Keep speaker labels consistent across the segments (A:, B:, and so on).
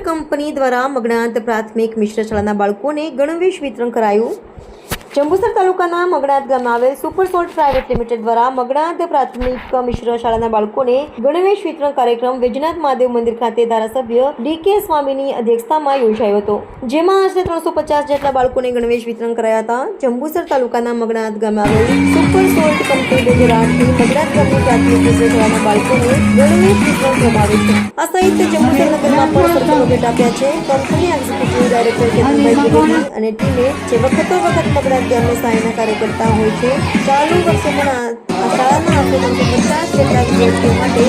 A: Company દ્વારા મગણાંત પ્રાથમિક મિશ્ર શાળાના બાળકોને ગણવેશ વિતરણ કરાયું. જંબુસર તાલુકાના મગણાત ગામે આવેલ સુપર સોલ્ટ પ્રાઇવેટ લિમિટેડ દ્વારા મગણાત પ્રાથમિક મિશ્ર શાળાના બાળકોને ગણવેશ વિતરણ કાર્યક્રમ વૈજનાથ મહાદેવ મંદિર ખાતે ધારાસભ્ય ડી કે સ્વામીની અધ્યક્ષતામાં યોજાયો હતો. જેમાં આશરે ત્રણસો પચાસ જેટલા બાળકોને ગણવેશ વિતરણ કરાયા હતા. જંબુસર તાલુકાના મગણાત ગામે આવેલ સુપર સોલ્ટ કંપની બે હજાર ગામની પ્રાથમિક મિશ્ર શાળાના બાળકોને ગણવેશ વિતરણ કરવામાં છે. આ સહિત જંબુસર નગરમાં પણ સરકારો ભેટ આપ્યા છે. કંપની એક્ઝિક્યુટિવ ડાયરેક્ટર અને ટીમે જે વખતો વખત મગડાત ગામની સહાયના કાર્યકર્તા હોય છે. ચાલુ વર્ષે પણ શાળાના આશરે ત્રણસો પચાસ જેટલા વિદ્યાર્થીઓ માટે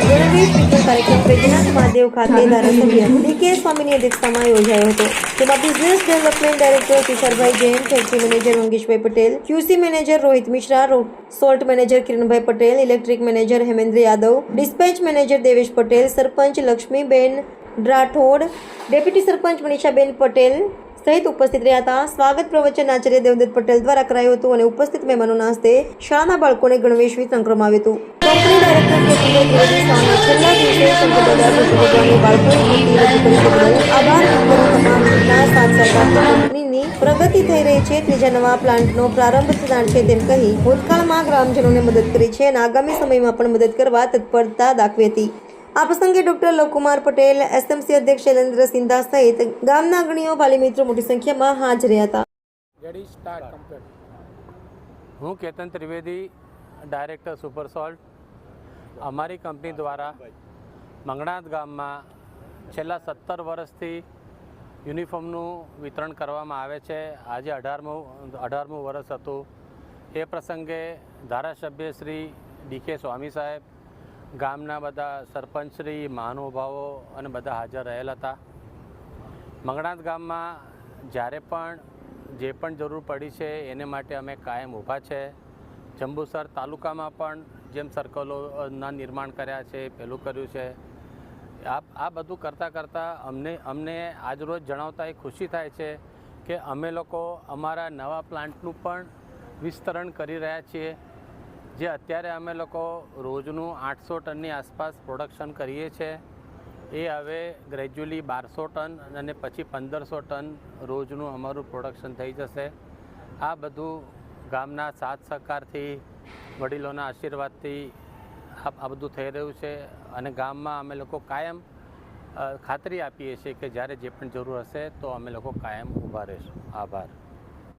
A: ગણવેશ વિતરણ કાર્યક્રમ વૈદ્યનાથ મહાદેવ ખાતે ધારાસભ્ય ડી કે સ્વામીની અધ્યક્ષતામાં યોજાયો હતો. તેમાં business development director Kishorbhai Jain factory manager Mangeshbhai Patel QC manager Rohit Mishra salt manager Kiranbhai Patel electric manager Hemendra Yadav dispatch manager Devesh Patel sarpanch Laxmiben Rathod deputy sarpanch Manishaben Patel સહિત ઉપસ્થિત રહ્યા હતા. સ્વાગત પ્રવચન આચાર્ય દેવદત્ત પટેલ દ્વારા કરાયું હતું અને ઉપસ્થિત મહેમાનોના હસ્તે શાળાના બાળકોને ગણવેશ વિતરણ કરવામાં આવ્યું હતું. પ્રગતિ થઈ રહી છે. ત્રીજા નવા પ્લાન્ટનો પ્રારંભ થનાર છે તેમ કહી ભૂતકાળમાં ગ્રામજનોને મદદ કરી છે અને આગામી સમયમાં પણ મદદ કરવા તત્પરતા દાખવી હતી. આ પ્રસંગે ડોક્ટર લવકુમાર પટેલ એસએમસી અધ્યક્ષ શૈલેન્દ્ર સિંધા સહિત ગામના અગ્રણીઓ વાલી મિત્રો મોટી સંખ્યામાં હાજર હતા.
B: હું Ketan Trivedi director super salt અમારી કંપની દ્વારા મંગણાત ગામમાં છેલ્લા સત્તર વર્ષથી યુનિફોર્મનું વિતરણ કરવામાં આવે છે. આજે અઢારમું અઢારમું વર્ષ હતું. એ પ્રસંગે ધારાસભ્ય શ્રી ડી કે સ્વામી સાહેબ ગામના બધા સરપંચશ્રી મહાનુભાવો અને બધા હાજર રહેલા હતા. મંગણાત ગામમાં જ્યારે પણ જે પણ જરૂર પડી છે એને માટે અમે કાયમ ઊભા છે. જંબુસર તાલુકામાં પણ જેમ સર્કલોના નિર્માણ કર્યા છે, પેલું કર્યું છે. આ આ બધું કરતાં કરતાં અમને અમને આજરોજ જણાવતા એ ખુશી થાય છે કે અમે લોકો અમારા નવા પ્લાન્ટનું પણ વિસ્તરણ કરી રહ્યા છીએ. જે અત્યારે અમે લોકો રોજનું આઠસો ટનની આસપાસ પ્રોડક્શન કરીએ છીએ. એ હવે ગ્રેજ્યુઅલી બારસો ટન અને પછી પંદરસો ટન રોજનું અમારું પ્રોડક્શન થઈ જશે. આ બધું ગામના સાથ સહકારથી, વડીલોના આશીર્વાદથી આ બધું થઈ રહ્યું છે અને ગામમાં અમે લોકો કાયમ ખાતરી આપીએ છીએ કે જ્યારે જે પણ જરૂર હશે તો અમે લોકો કાયમ ઊભા રહીશું. આભાર.